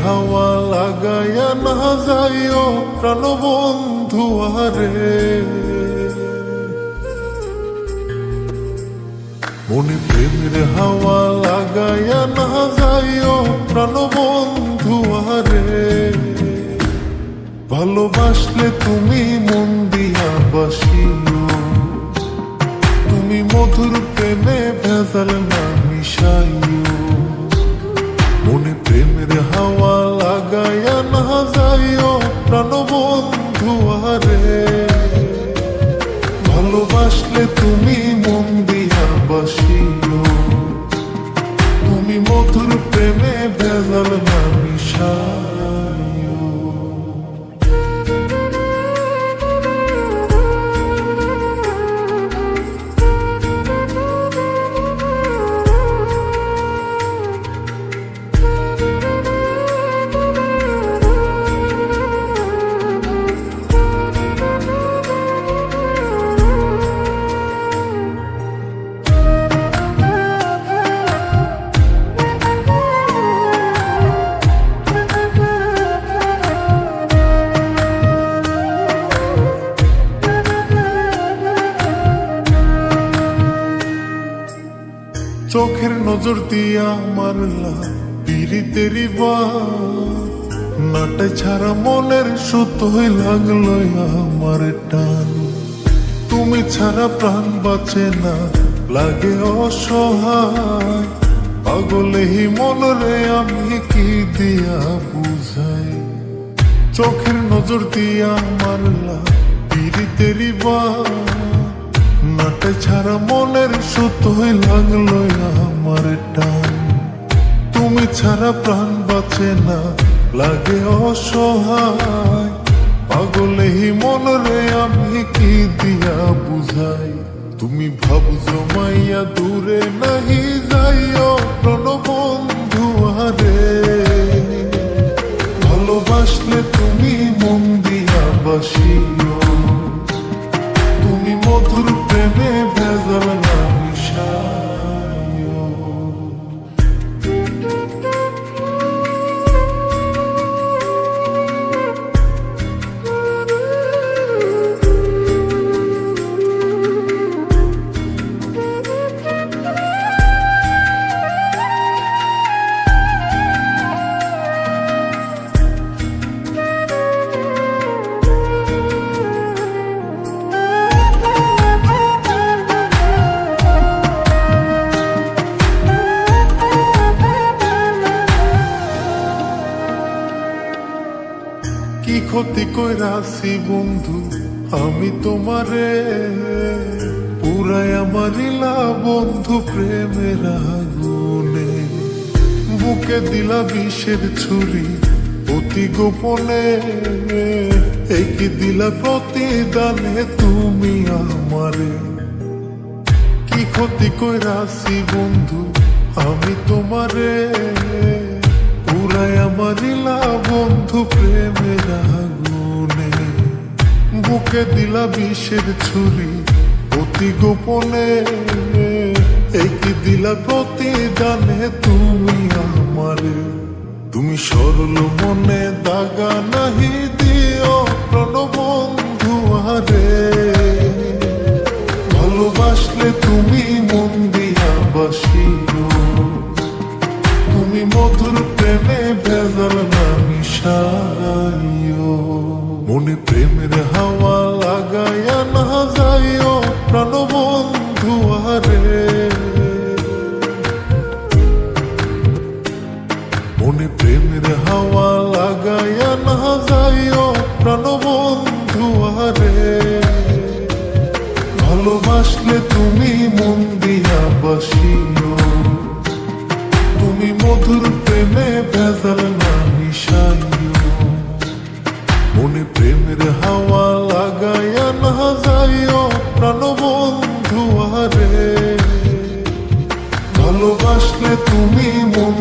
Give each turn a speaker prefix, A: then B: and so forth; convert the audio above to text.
A: হাওয়া লাগাইয়া না যাইও প্রাণবন্ধু আরে মনে প্রেমের হাওয়া লাগাইয়া না যাইও প্রাণবন্ধু আরে ভালোবাসলে তুমি মন চোখের নজর দিয়া মারলা পিরিতেরি বা নাটে ছাড়া মনের সুতোই লাগল আমার টান। তুমি ছাড়া প্রাণ বাঁচে না, লাগে অসহায়। পাগলে হি মনরে আমি কি দিয়া বুঝাই? চোখের নজর দিয়া মারলা পিরিতেরি বা নাটে ছাড়া মনের সুতোই লাগল আমার টান। তুমি ছাড়া প্রাণ বাঁচে না, লাগে অসহায়। পাগলে হি মনরে আমি কি দিয়া বুঝাই? তুমি ভাবছ মাইয়া দূরে নাহি যাইও, প্রণ বন্ধু আরে। ভালোবাসলে তুমি মন দিয়া বাসিও। তুমি মধুর প্রেমে ক্ষতি কইরাছি বন্ধু, আমি তোমারে পুরাই আমার বন্ধু, প্রেমের আগুনে। বুকে দিলা বিষের ছুরি অতি গোপনে। কি দিলা প্রতিদানে তুমি আমারে। কি ক্ষতি কইরাছি বন্ধু, আমি তোমারে বুকে দিলা বিষের ছুরি, অতি গোপনে। একই দিলা প্রতি জানে তুমি আমার? তুমি সরল মনে দাগা নাহি দিও প্রণবন্ধু আরে ভালোবাসলে তুমি মন দিয়া বাসিও তুমি মধুর প্রেমে ভেজাল না মিশাইও মনে প্রেমের হাওয়া লাগাইয়া না যাইও প্রাণ বন্ধু আরে ভালোবাসলে তুমি মন